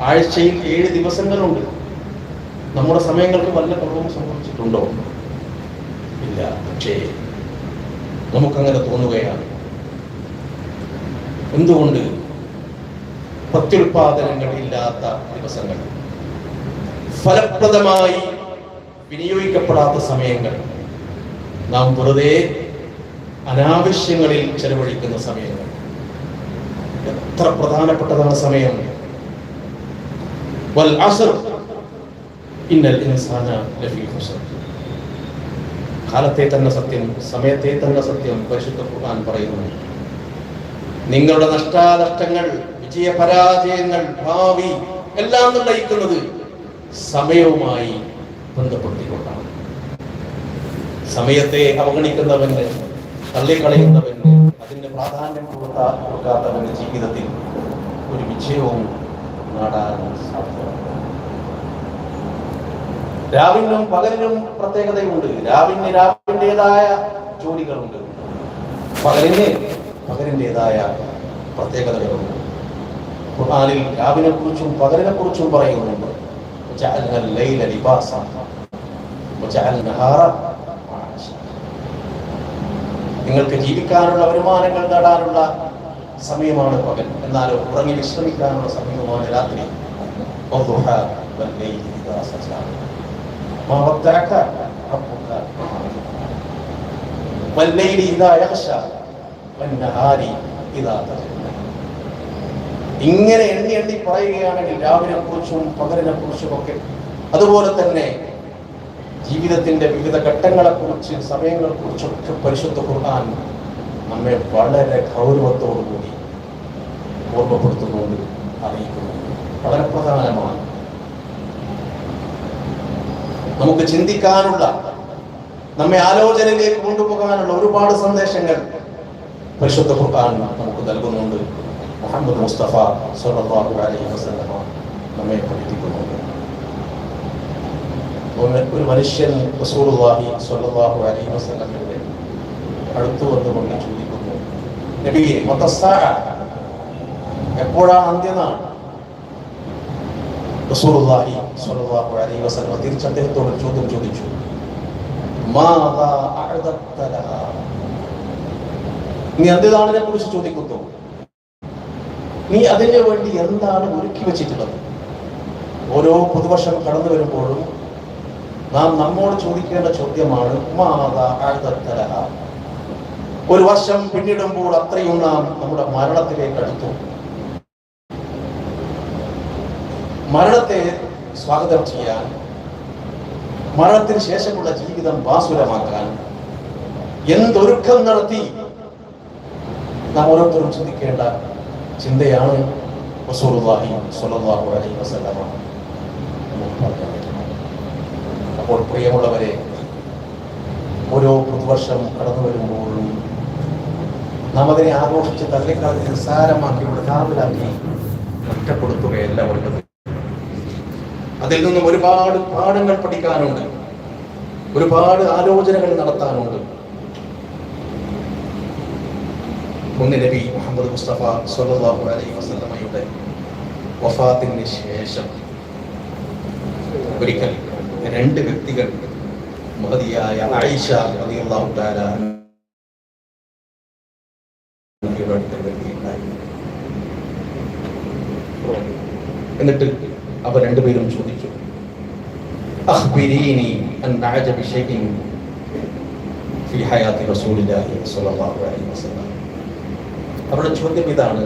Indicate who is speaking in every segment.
Speaker 1: ആഴ്ചയിൽ ഏഴ് ദിവസങ്ങളുണ്ട്. നമ്മുടെ സമയങ്ങൾക്ക് വല്ല കുറവും സംഭവിച്ചിട്ടുണ്ടോ? ഇല്ല. പക്ഷേ നമുക്കങ്ങനെ തോന്നുകയാണ്. എന്തുകൊണ്ട് പ്രത്യുൽപാദനങ്ങൾ ഇല്ലാത്ത ദിവസങ്ങൾ ഫലപ്രദമായി വിനിയോഗിക്കപ്പെടാത്ത സമയങ്ങൾ നാം വെറുതെ അനാവശ്യങ്ങളിൽ ചെലവഴിക്കുന്ന സമയങ്ങൾ. എത്ര പ്രധാനപ്പെട്ടതാണ് സമയം? വൽ അസ്ർ ഇന്നൽ ഇൻസാന ലഫീ ഖുസ്ർ കാലത്തെ തന്നെ സത്യം സമയത്തെ തന്നെ സത്യം പരിശുദ്ധ ഖുർആൻ പറയുന്നു. നിങ്ങളുടെ നഷ്ടാനഷ്ടങ്ങൾ വിജയ പരാജയങ്ങൾ ഭാവി എല്ലാം നിർണയിക്കുന്നത് സമയവുമായി ബന്ധപ്പെടുത്തിക്കൊണ്ടാണ്. സമയത്തെ അവഗണിക്കുന്നവന് തള്ളിക്കളയുന്നവന് അതിന്റെ പ്രാധാന്യം കൊടുക്കാ കൊടുക്കാത്തവന്റെ ജീവിതത്തിൽ ഒരു വിജയവും രാവിനും പകലിനും പ്രത്യേകതയുണ്ട്. രാവിന് രാവിന്റേതായ ജോലികളുണ്ട്. പകലിന് പകലിന്റേതായ പ്രത്യേകതകളുണ്ട്. ഖുർആനിൽ രാവിനെ കുറിച്ചും പകലിനെ കുറിച്ചും പറയുന്നുണ്ട് നിങ്ങൾക്ക് ജീവിക്കാനുള്ള വരുമാനങ്ങൾ നേടാനുള്ള സമയമാണ് പകൽ. എന്നാലോ ഉറങ്ങി വിശ്രമിക്കാനുള്ള സമയമാണ് രാത്രി. ഇങ്ങനെ എണ്ണി എണ്ണി പറയുകയാണെങ്കിൽ രാവിലെ കുറിച്ചും പകലിനെ കുറിച്ചും ഒക്കെ അതുപോലെ തന്നെ ജീവിതത്തിന്റെ വിവിധ ഘട്ടങ്ങളെ ഘട്ടങ്ങളെക്കുറിച്ച് സമയങ്ങളെക്കുറിച്ചൊക്കെ പരിശുദ്ധ ഖുർആൻ നമ്മെ വളരെ ഗൗരവത്തോടുകൂടി ഓർമ്മപ്പെടുത്തുന്നുണ്ട് അറിയിക്കുന്നുണ്ട് വളരെ പ്രധാനമാണ്. നമുക്ക് ചിന്തിക്കാനുള്ള നമ്മെ ആലോചനയിലേക്ക് കൊണ്ടുപോകാനുള്ള ഒരുപാട് സന്ദേശങ്ങൾ പരിശുദ്ധ ഖുർആൻ നമുക്ക് നൽകുന്നുണ്ട്. മുഹമ്മദ് മുസ്തഫ സല്ലല്ലാഹു അലൈഹി വസല്ലം നമ്മെ പഠിപ്പിക്കുന്നുണ്ട്. ഒരു- മനുഷ്യൻ റസൂലുള്ളാഹി സ്വല്ലല്ലാഹു അലൈഹി വസല്ലമയുടെ അടുത്തു വന്നുകൊണ്ട് ചോദിക്കുന്നു നബിയെ മതസ്സാഅ എപ്പോഴാണ് അന്ത്യനാൾ? റസൂലുള്ളാഹി സ്വല്ലല്ലാഹു അലൈഹി വസല്ലം തിരിച്ച് അദ്ദേഹത്തോട് ചോദ്യം ചോദിച്ചു. നീ അന്ത്യനാളിനെ കുറിച്ച് ചോദിക്കുന്നു. നീ അതിനു വേണ്ടി എന്താണ് ഒരുക്കി വെച്ചിട്ടുള്ളത്? ഓരോ പുതുവർഷം കടന്നു വരുമ്പോഴും നാം നമ്മോട് ചോദിക്കേണ്ട ചോദ്യമാണ് മാതാ അഅദത്ത ഒരു വർഷം പിന്നിടുമ്പോൾ അത്രയും നാം നമ്മുടെ മരണത്തിലേക്ക് അടുത്തു. മരണത്തെ സ്വാഗതം ചെയ്യാൻ മരണത്തിന് ശേഷമുള്ള ജീവിതം ബാസുരമാക്കാൻ എന്തൊരുക്കം നടത്തി നാം ഓരോരുത്തരും ചിന്തിക്കേണ്ട ചിന്തയാണ് റസൂലുള്ളാഹി സ്വല്ലല്ലാഹു അലൈഹി. അപ്പോൾ പ്രിയമുള്ളവരെ ഓരോ പുതുവർഷം കടന്നു വരുമ്പോഴും നാം അതിനെ ആഘോഷിച്ച് തള്ളിക്കളഞ്ഞ് നിസ്സാരമാക്കി കാവലാക്കി ഒറ്റപ്പെടുത്തുകയല്ല വേണ്ടത് അതിൽ നിന്നും ഒരുപാട് പാഠങ്ങൾ പഠിക്കാനുണ്ട് ഒരുപാട് ആലോചനകൾ നടത്താനുണ്ട് ഒന്ന് നബി മുഹമ്മദ് മുസ്തഫ സല്ലല്ലാഹു അലൈഹി വസല്ലമയുടെ വഫാത്തിന് ശേഷം ഒരിക്കൽ രണ്ട് വ്യക്തികൾ മഹതിയായ ആയിഷ റളിയല്ലാഹു തആല. എന്നിട്ട് അവർ രണ്ടുപേരും ചോദിച്ചു അഖ്ബിരീനി അൻ ശൈഇൻ ഹയാത്തി റസൂലില്ലാഹി സ്വല്ലല്ലാഹു അലൈഹി വസല്ലം. അവരുടെ ചോദ്യം ഇതാണ്.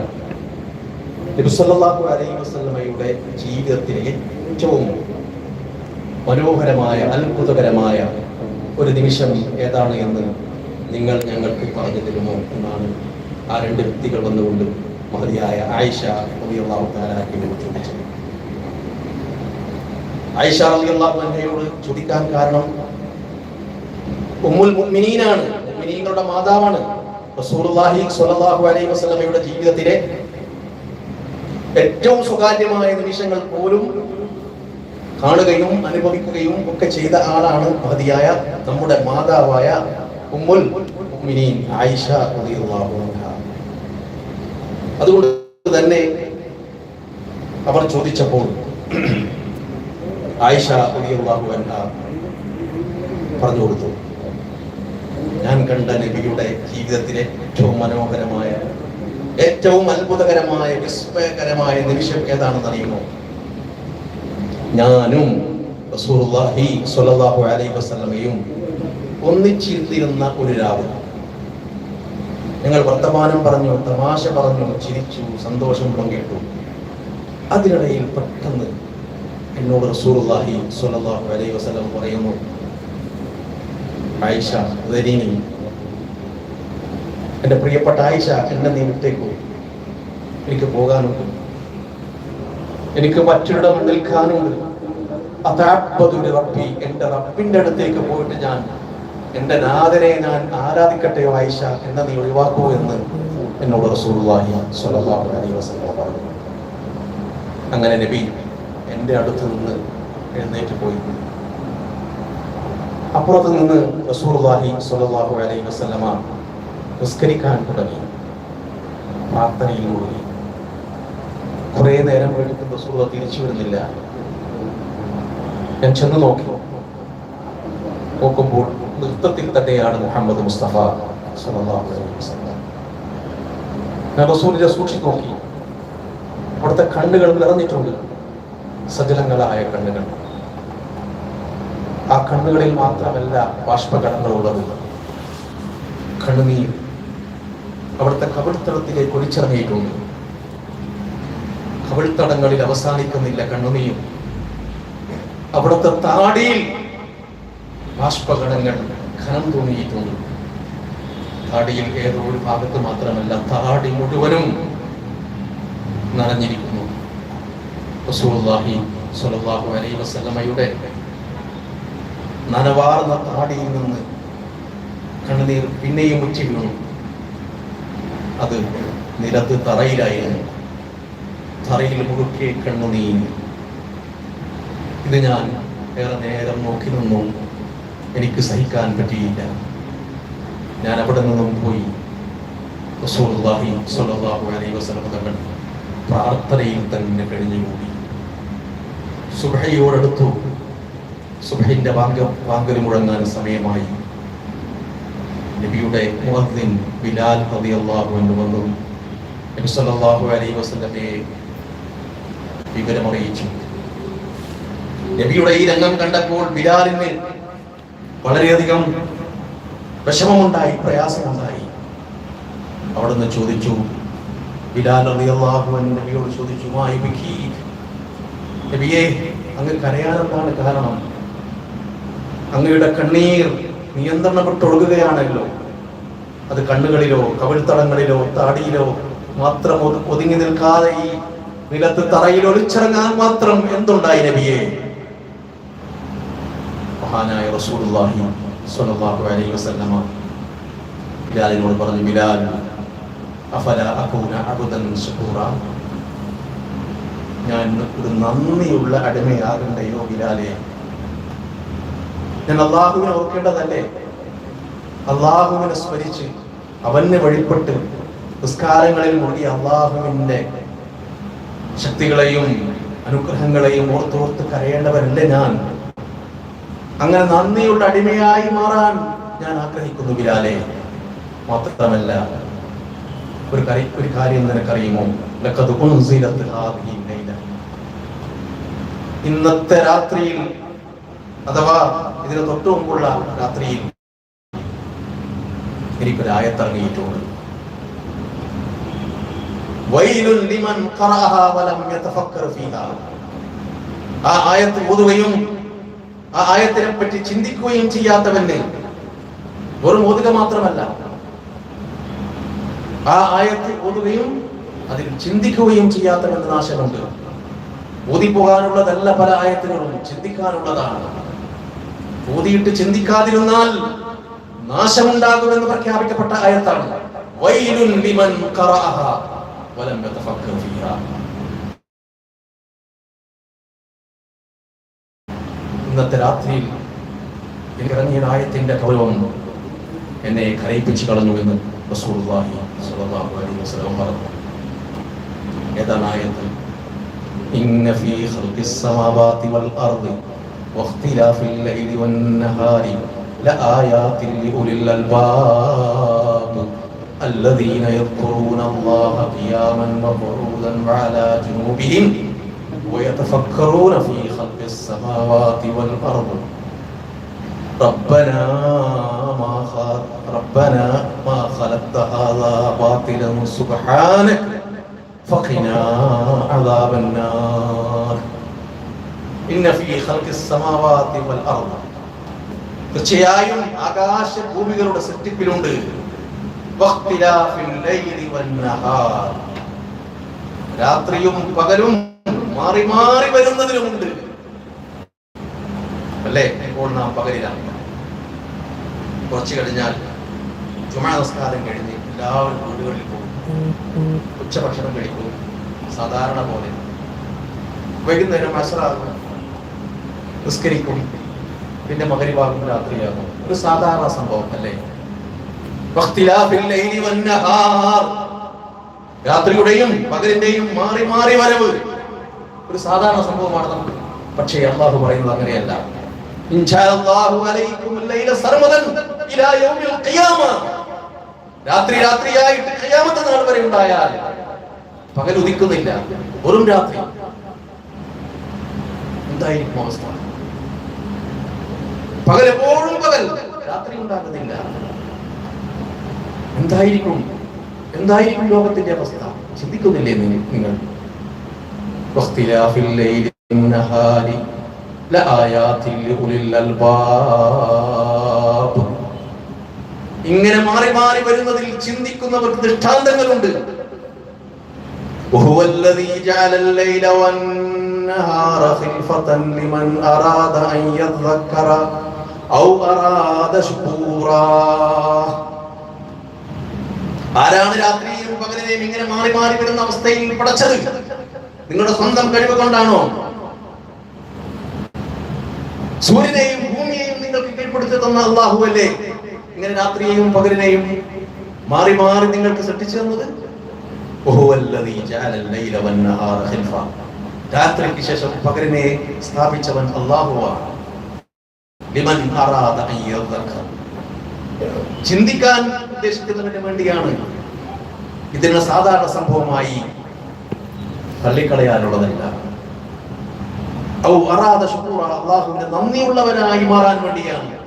Speaker 1: നബി അലൈഹി വസല്ലമയുടെ ജീവിതത്തിലെ ഏറ്റവും മനോഹരമായ അത്ഭുതകരമായ ഒരു നിമിഷം ഏതാണ് എന്ന് നിങ്ങൾ ഞങ്ങൾക്ക് പറഞ്ഞു തരുമോ എന്നാണ് ആ രണ്ട് വ്യക്തികൾ വന്നുകൊണ്ട് മഹതിയായ ആയിഷ തആല ചോദിച്ചത് ആയിഷ ചോദിക്കാൻ കാരണം ഉമ്മുൽ മുഅ്മിനീനാണ്. മുഅ്മിനീങ്ങളുടെ മാതാവാണ് റസൂലുള്ളാഹി സ്വല്ലല്ലാഹു അലൈഹി വസല്ലമയുടെ ജീവിതത്തിലെ ഏറ്റവും സ്വകാര്യമായ നിമിഷങ്ങൾ പോലും കാണുകയും അനുഭവിക്കുകയും ഒക്കെ ചെയ്ത ആളാണ് മഹതിയായ നമ്മുടെ മാതാവായ ഉമ്മുൽ മുഅ്മിനീൻ ആയിഷ റളിയല്ലാഹു അൻഹ. അതുകൊണ്ട് തന്നെ അവർ ചോദിച്ചപ്പോൾ ആയിഷ അൻഹ പറഞ്ഞു കൊടുത്തു. ഞാൻ കണ്ട നബിയുടെ ജീവിതത്തിലെ ഏറ്റവും മനോഹരമായ ഏറ്റവും അത്ഭുതകരമായ വിസ്മയകരമായ നിമിഷം ഏതാണെന്ന് അറിയുമോ? ഞാനും വസല്ലമയും ഒന്നിച്ചിരുന്നിരുന്ന ഒരു രാവ്. ഞങ്ങൾ വർത്തമാനം പറഞ്ഞു തമാശ പറഞ്ഞു ചിരിച്ചു സന്തോഷം പങ്കിട്ടു അതിനിടയിൽ പെട്ടെന്ന് എന്നോട് റസൂലുള്ളാഹി സ്വല്ലല്ലാഹു അലൈഹി വസ്ലം പറയുന്നു ആയിഷ ദരീനി എന്റെ പ്രിയപ്പെട്ട ആയിഷ എന്നെ നീ എനിക്ക് പോകാനുണ്ട്. എനിക്ക് മറ്റൊരിടം നിൽക്കാനുണ്ട്. അതാപ്പതൊരു റബ്ബി എന്റെ റബ്ബിന്റെ അടുത്തേക്ക് പോയിട്ട് ഞാൻ എന്റെ നാഥനെ ഞാൻ ആരാധിക്കട്ടെ ആയിഷ എന്നെ നീ ഒഴിവാക്കൂ എന്ന് എന്നോട് റസൂലുള്ളാഹി സ്വല്ലല്ലാഹു അലൈഹി വസല്ലം പറഞ്ഞു. അങ്ങനെ നബി എന്റെ അടുത്ത് നിന്ന് എഴുന്നേറ്റ് പോയി അപ്പുറത്ത് നിന്ന് റസൂലുള്ളാഹി സ്വല്ലല്ലാഹു അലൈഹി വസ്ലമ നിസ്കരിക്കാൻ തുടങ്ങി. പ്രാർത്ഥനയിൽ മുഴുകി. കുറെ നേരം കഴിഞ്ഞിട്ട് റസൂർ തിരിച്ചു വരുന്നില്ല. ഞാൻ ചെന്ന് നോക്കി. നോക്കുമ്പോൾ നൃത്തത്തിൽ തന്നെയാണ് മുഹമ്മദ് മുസ്തഫ ഞാൻ റസൂലിനെ സൂക്ഷിച്ചു നോക്കി. അവിടുത്തെ കണ്ണുകൾ നിറഞ്ഞിട്ടുണ്ട്. സജലങ്ങളായ കണ്ണുകൾ. ആ കണ്ണുകളിൽ മാത്രമല്ല ബാഷ്പകണങ്ങളുള്ളത് കണ്ണുനീർ അവിടുത്തെ കവിൾത്തടത്തിലേക്ക് ഒലിച്ചിറങ്ങിയിട്ടുണ്ട് കവിൾത്തടങ്ങളിൽ അവസാനിക്കുന്നില്ല കണ്ണുനീർ. അവിടുത്തെ താടിയിൽ ബാഷ്പകണങ്ങൾ ഖനം തോന്നിയിട്ടുണ്ട് താടിയിൽ ഏതോ ഒരു ഭാഗത്ത് മാത്രമല്ല താടി മുഴുവനും നനഞ്ഞിരിക്കുന്നു. റസൂലുള്ളാഹി സ്വല്ലല്ലാഹു അലൈഹി വസല്ലമയുടെ നനവാർന്ന താടിയിൽ നിന്ന് കണ്ണുനീർ പിന്നെയും ഉച്ച അത് നിലത്ത് തറയിലായിരുന്നു. തറയിൽ മുറുക്കെ കണ്ണുനീ ഇത് ഞാൻ ഏറെ നേരം നോക്കി നിന്നു. എനിക്ക് സഹിക്കാൻ പറ്റിയില്ല. ഞാൻ അവിടെ നിന്നും പോയി. സ്വല്ലല്ലാഹു അലൈഹി വസല്ലം തങ്ങൾ പ്രാർത്ഥനയിൽ തന്നെ കഴിഞ്ഞുകൂടി. സുബഹയോടടുത്തു സുബഹിന്റെ വാങ്ക വാങ്കൽ മുഴങ്ങാൻ സമയമായി. നബിയുടെ മുഹദ്ദിൻ ബിലാൽ റളിയല്ലാഹു അൻഹു വന്നു. നബി സല്ലല്ലാഹു അലൈഹി വസല്ലമയെ വിവരമറിയിച്ചു. നബിയുടെ ഈ രംഗം കണ്ടപ്പോൾ ബിലാലിന് വളരെയധികം വിഷമമുണ്ടായി പ്രയാസമുണ്ടായി. അവിടുന്ന് ചോദിച്ചു ബിലാൽ റളിയല്ലാഹു അൻഹു നബിയോട് ചോദിച്ചു നബിയെ അങ്ങ് കരയാനെന്താണ് കാരണം. അങ്ങയുടെ കണ്ണീർ നിയന്ത്രണപ്പെട്ടൊഴുകുകയാണല്ലോ. അത് കണ്ണുകളിലോ കവിൾത്തടങ്ങളിലോ താടിയിലോ മാത്രം ഒതുങ്ങി നിൽക്കാതെ ഈ നിലത്ത് തറയിൽ ഒളിച്ചിറങ്ങാൻ മാത്രം എന്തുണ്ടായി നബിയെ? മഹാനായ റസൂലുള്ളാഹി സ്വല്ലല്ലാഹു അലൈഹി പറഞ്ഞു ബിലാൽ അഫല അബുദൻ ശുക്കൂറ ഞാൻ ഒരു നന്ദിയുള്ള അടിമയാകണ്ടയോ ബിലാലെ ഞാൻ അള്ളാഹുവിനെ ഓർക്കേണ്ടതല്ലേ? അള്ളാഹുവിനെ സ്മരിച്ച് അവന് വഴിപ്പെട്ട് നിസ്കാരങ്ങളിൽ മുടി അള്ളാഹുവിന്റെ ശക്തികളെയും അനുഗ്രഹങ്ങളെയും ഓർത്തോർത്ത് കരയേണ്ടവരല്ലേ ഞാൻ? അങ്ങനെ നന്ദിയുള്ള അടിമയായി മാറാൻ ഞാൻ ആഗ്രഹിക്കുന്നു ബിലാലെ. മാത്രമല്ല ഒരു കറി ഒരു കാര്യം നിനക്കറിയുമോ? ലഖദ് ഉൻസിലത്ത് ഹാദിഹി ലൈല. ഇന്നത്തെ രാത്രിയിൽ അഥവാ ഇതിന് തൊട്ടു മുമ്പുള്ള രാത്രിയിൽ എനിക്കൊരു ആയത്തിറങ്ങിയിട്ടുണ്ട്. വലം യതഫക്കർ ഫീഹാ. ആ ആയത്ത് ഓതുകയും ആ ആയത്തിനെ പറ്റി ചിന്തിക്കുകയും ചെയ്യാത്തവന് വെറും ഓതുക മാത്രമല്ല. ആ ആയത്ത് ഓതുകയും അതിൽ ചിന്തിക്കുകയും ചെയ്യാത്ത നാശമുണ്ട്. ഓതിപ്പോകാനുള്ളതല്ല പല ആയത്തിനും ചിന്തിക്കാനുള്ളതാണ്. ഓതിയിട്ട് ചിന്തിക്കാതിരുന്നാൽ നാശമുണ്ടാകുമെന്ന് പ്രഖ്യാപിക്കപ്പെട്ട ആയത്താണ്. വൈലുൻ ഖറഅഹ വലം യതഫക്കർ ഫീഹാ. ഇന്നത്തെ രാത്രിയിൽ എനിക്ക് ഇറങ്ങിയ ആയത്തിന്റെ ഗൗരവം എന്നെ കരയിപ്പിച്ചു കളഞ്ഞു എന്ന് റസൂലുള്ളാഹി സ്വല്ലല്ലാഹു അലൈഹി വസല്ലം പറഞ്ഞു. ഏതാണ് ആയത്ത് إن في خلق السماوات والأرض واختلاف الليل والنهار لآيات لأولي الألباب الذين يذكرون الله قياما وقعودا وعلى جنوبهم ويتفكرون في خلق السماوات والأرض ربنا ما خلق ربنا ما خلقت هذا باطلا سبحانك فقنا عذاب النار إن في خلق السماوات والأرض തീർച്ചയായും ആകാശ ഭൂമികളുടെ സൃഷ്ടിപ്പിലുണ്ട് വഖ്തിലാഫിൽ ലൈലി വന്നഹാർ. രാത്രിയും പകലും മാറി മാറി വരുന്നതിലുമുണ്ട് അല്ലേ ഇപ്പോൾ നാം പകലിലാണ് കുറച്ച് കഴിഞ്ഞാൽ ജുമാ നമസ്കാരം കഴിഞ്ഞ് എല്ലാവരും വീടുകളിൽ പോകും. ഉച്ചഭക്ഷണം കഴിക്കും. സാധാരണ പോലെ. വൈകുന്നേരം അസറാകും നിസ്കരിക്കും. പിന്നെ മകരിവാകും രാത്രിയാകും. ഒരു സാധാരണ സംഭവം അല്ലേ. രാത്രിയുടെയും പകലിന്റെയും മാറി മാറി വരവ്. ഒരു സാധാരണ സംഭവമാണ് നമുക്ക്. പക്ഷേ അള്ളാഹു പറയുന്നത് അങ്ങനെയല്ല. അല്ലാഹു അലൈക്കും ലൈല സർമദൻ ഇലാ യൗമിൽ രാത്രി രാത്രിയായിട്ട് കയ്യാമത്തെ നാൾ വരെ ഉണ്ടായാൽ പകൽ ഉദിക്കുന്നില്ല. വെറും രാത്രി. എന്തായിരിക്കും അവസ്ഥ? പകൽ എപ്പോഴും പകൽ രാത്രി ഉണ്ടാകുന്നില്ല. എന്തായിരിക്കും? എന്തായിരിക്കും ലോകത്തിന്റെ അവസ്ഥ? ചിന്തിക്കുന്നില്ലേ നിങ്ങൾ? ലആയാത്തിൽ ഉലിൽ അൽബാ ഇങ്ങനെ മാറി മാറി വരുന്നതിൽ ചിന്തിക്കുന്നവർക്ക് ദൃഷ്ടാന്തങ്ങളുണ്ട്. ആരാണ് രാത്രിയും പകലിനെയും ഇങ്ങനെ മാറി മാറി വരുന്ന അവസ്ഥയിൽ പടച്ചത്? നിങ്ങളുടെ സ്വന്തം കഴിവ് കൊണ്ടാണോ? സൂര്യനെയും ഭൂമിയെയും നിങ്ങൾക്ക് കീഴ്പ്പെടുത്തി തന്ന അള്ളാഹു അല്ലേ ഇങ്ങനെ രാത്രിയെയും പകലിനെയും മാറി മാറി നിങ്ങൾക്ക് സൃഷ്ടിച്ചു തന്നത്? രാത്രിക്ക് ശേഷം പകലിനെ സ്ഥാപിച്ചവൻ അള്ളാഹുവാണ് ചിന്തിക്കാൻ ഉദ്ദേശിക്കുന്നതിന് വേണ്ടിയാണ് ഇതിനെ സാധാരണ സംഭവമായി തള്ളിക്കളയാനുള്ളതല്ല. ഔ അറാദ ശുക്കൂറ അള്ളാഹുവിന്റെ നന്ദിയുള്ളവനായി മാറാൻ വേണ്ടിയാണ്.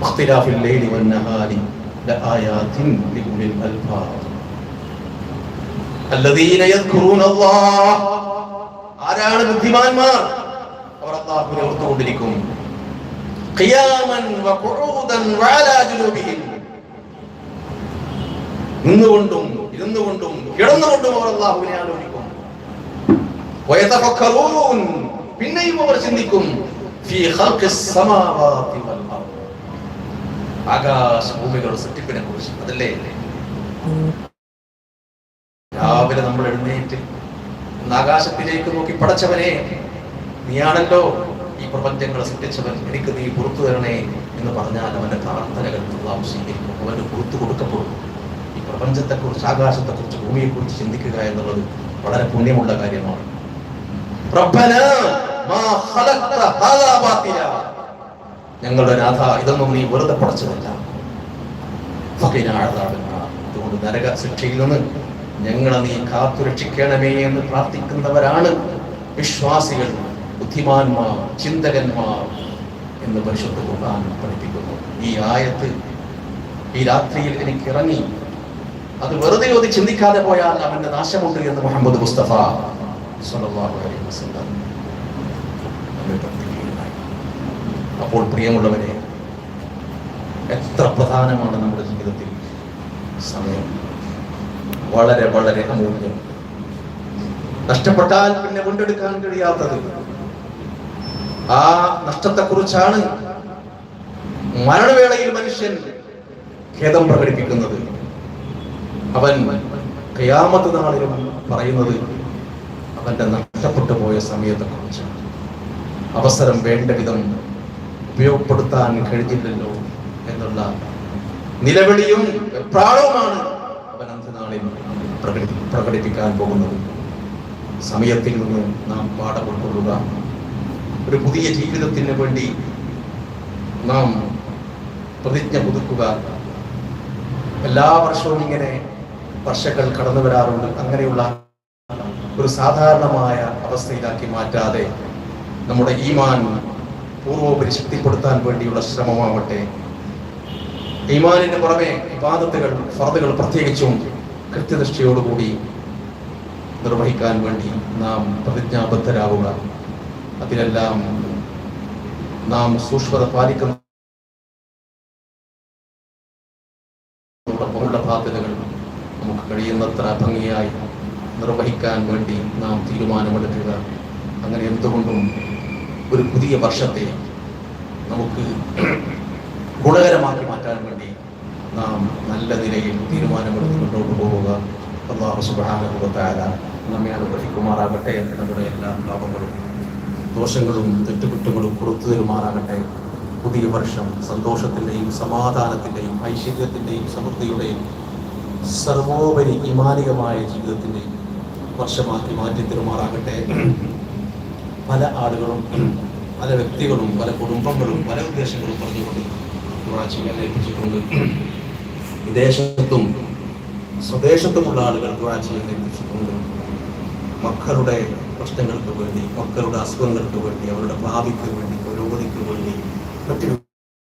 Speaker 1: ഇഖ്തിലാഫിൽ ലൈലി വന്നഹാരി ലആയാതിൻ ലിഉലിൽ അൽബാബ് الذين يذكرون الله ആരാണ് ബുദ്ധിമാന്മാർ അവർ അള്ളാഹുവിനെ ഓർത്തുകൊണ്ടിരിക്കും ഖിയാമൻ വഖുഊദൻ വഅലാ ജുനൂബിഹിം നിന്നുകൊണ്ടും ഇരുന്നുകൊണ്ടും കിടന്നുകൊണ്ടും അവർ അള്ളാഹുവിനെ ആലോചിക്കും വയതഫക്കറൂൻ പിന്നെയും അവർ ചിന്തിക്കും ഫീ ഖൽഖിസ് സമാവാതി വൽ അർദ് ആകാശഭൂമികളുടെ സൃഷ്ടിപ്പിനെ കുറിച്ച് അതല്ലേ? രാവിലെ നമ്മൾ എഴുന്നേറ്റ് ആകാശത്തിലേക്ക് നോക്കി പടച്ചവനെ നീയാണല്ലോ ഈ പ്രപഞ്ചങ്ങളെ സൃഷ്ടിച്ചവൻ. എനിക്ക് നീ പുറത്തു തരണേ എന്ന് പറഞ്ഞാൽ അവന്റെ പ്രാർത്ഥനകൾ സ്വീകരിക്കും. അവന് പുറത്തു കൊടുക്കപ്പെടും ഈ പ്രപഞ്ചത്തെക്കുറിച്ച് ആകാശത്തെക്കുറിച്ച് ഭൂമിയെക്കുറിച്ച് ചിന്തിക്കുക എന്നുള്ളത് വളരെ പുണ്യമുള്ള കാര്യമാണ്. റബ്ബനാ മാ ഹലക്ത ഹാദാ ബാത്തില. ഞങ്ങളുടെ രാധ ഇതൊന്നും നീ വെറുതെ പടച്ചതല്ല. അതുകൊണ്ട് നരക ശിക്ഷയിൽ നിന്ന് ഞങ്ങളെ നീ കാത്തുരക്ഷിക്കണമേ എന്ന് പ്രാർത്ഥിക്കുന്നവരാണ് വിശ്വാസികൾ ബുദ്ധിമാന്മാർ ചിന്തകന്മാർ എന്ന് പരിശുദ്ധ ഖുർആൻ പഠിപ്പിക്കുന്നു ഈ ആയത്ത് ഈ രാത്രിയിൽ എനിക്ക് ഇറങ്ങി അത് വെറുതെ ഒന്ന് ചിന്തിക്കാതെ പോയാൽ അവന്റെ നാശമുണ്ട് എന്ന് മുഹമ്മദ് മുസ്തഫ സല്ലല്ലാഹു അലൈഹി വസല്ലം. അപ്പോൾ പ്രിയമുള്ളവരെ എത്ര പ്രധാനമാണ് നമ്മുടെ ജീവിതത്തിൽ സമയം. വളരെ വളരെ അമൂല്യം. നഷ്ടപ്പെട്ടാൽ പിന്നെ കൊണ്ടെടുക്കാൻ കഴിയാത്തത്. ആ നഷ്ടത്തെക്കുറിച്ചാണ് മരണവേളയിൽ മനുഷ്യൻ ഖേദം പ്രകടിപ്പിക്കുന്നത്. അവൻ കയാമത്ത് നാളിലും പറയുന്നത് അവന്റെ നഷ്ടപ്പെട്ടു പോയ സമയത്തെക്കുറിച്ചാണ്. അവസരം വേണ്ട വിധം ഉപയോഗപ്പെടുത്താൻ കഴിഞ്ഞില്ലല്ലോ എന്നുള്ള നിലവിളിയും പ്രാളവുമാണ് അവൻ അന്ധനാളിൽ പ്രകടി പ്രകടിപ്പിക്കാൻ പോകുന്നത്. സമയത്തിൽ നിന്ന് നാം പാഠം ഉൾക്കൊള്ളുക. ഒരു പുതിയ ജീവിതത്തിന് വേണ്ടി നാം പ്രതിജ്ഞ പുതുക്കുക. എല്ലാ വർഷവും ഇങ്ങനെ വർഷങ്ങൾ കടന്നു വരാറുണ്ട്. അങ്ങനെയുള്ള ഒരു സാധാരണമായ അവസ്ഥയിലാക്കി മാറ്റാതെ നമ്മുടെ ഈമാൻ പൂർവോപരി ശക്തിപ്പെടുത്താൻ വേണ്ടിയുള്ള ശ്രമമാവട്ടെ. ഈമാനിന് പുറമെ ഇബാദത്തുകൾ ഫറദുകൾ പ്രത്യേകിച്ചും കൃത്യനിഷ്ഠയോടുകൂടി നിർവഹിക്കാൻ വേണ്ടി നാം പ്രതിജ്ഞാബദ്ധരാവുക. അതിലെല്ലാം നാം സൂക്ഷ്മത പാലിക്കുന്ന ബാധ്യതകൾ നമുക്ക് കഴിയുന്നത്ര ഭംഗിയായി നിർവഹിക്കാൻ വേണ്ടി നാം തീരുമാനമെടുക്കുക. അങ്ങനെ എന്തുകൊണ്ടും ഒരു പുതിയ വർഷത്തെ നമുക്ക് ഗുണകരമാക്കി മാറ്റാൻ വേണ്ടി നാം നല്ല നിലയിൽ തീരുമാനമെടുത്ത് മുന്നോട്ട് പോവുക. അള്ളാഹു സുബാനുഭവത്തായ നമ്മെ അനുഗ്രഹിക്കുമാറാകട്ടെ നമ്മുടെ എല്ലാ ലാഭങ്ങളും ദോഷങ്ങളും തെറ്റുകുറ്റങ്ങളും പുറത്തു തരുമാറാകട്ടെ. പുതിയ വർഷം സന്തോഷത്തിന്റെയും സമാധാനത്തിന്റെയും ഐശ്വര്യത്തിന്റെയും സമൃദ്ധിയുടെയും സർവോപരി ഇമാനികമായ ജീവിതത്തിന്റെയും വർഷമാക്കി മാറ്റി തരുമാറാകട്ടെ. പല ആളുകളും പല വ്യക്തികളും പല കുടുംബങ്ങളും പല ഉദ്ദേശങ്ങളും പറഞ്ഞുകൊണ്ട് വിദേശത്തും സ്വദേശത്തുമുള്ള ആളുകൾ ഏൽപ്പിച്ചിട്ടുണ്ട്. മക്കളുടെ പ്രശ്നങ്ങൾക്ക് വേണ്ടി മക്കളുടെ അസുഖങ്ങൾക്ക് വേണ്ടി അവരുടെ ഭാവിക്ക് വേണ്ടി പുരോഗതിക്ക് വേണ്ടി മറ്റു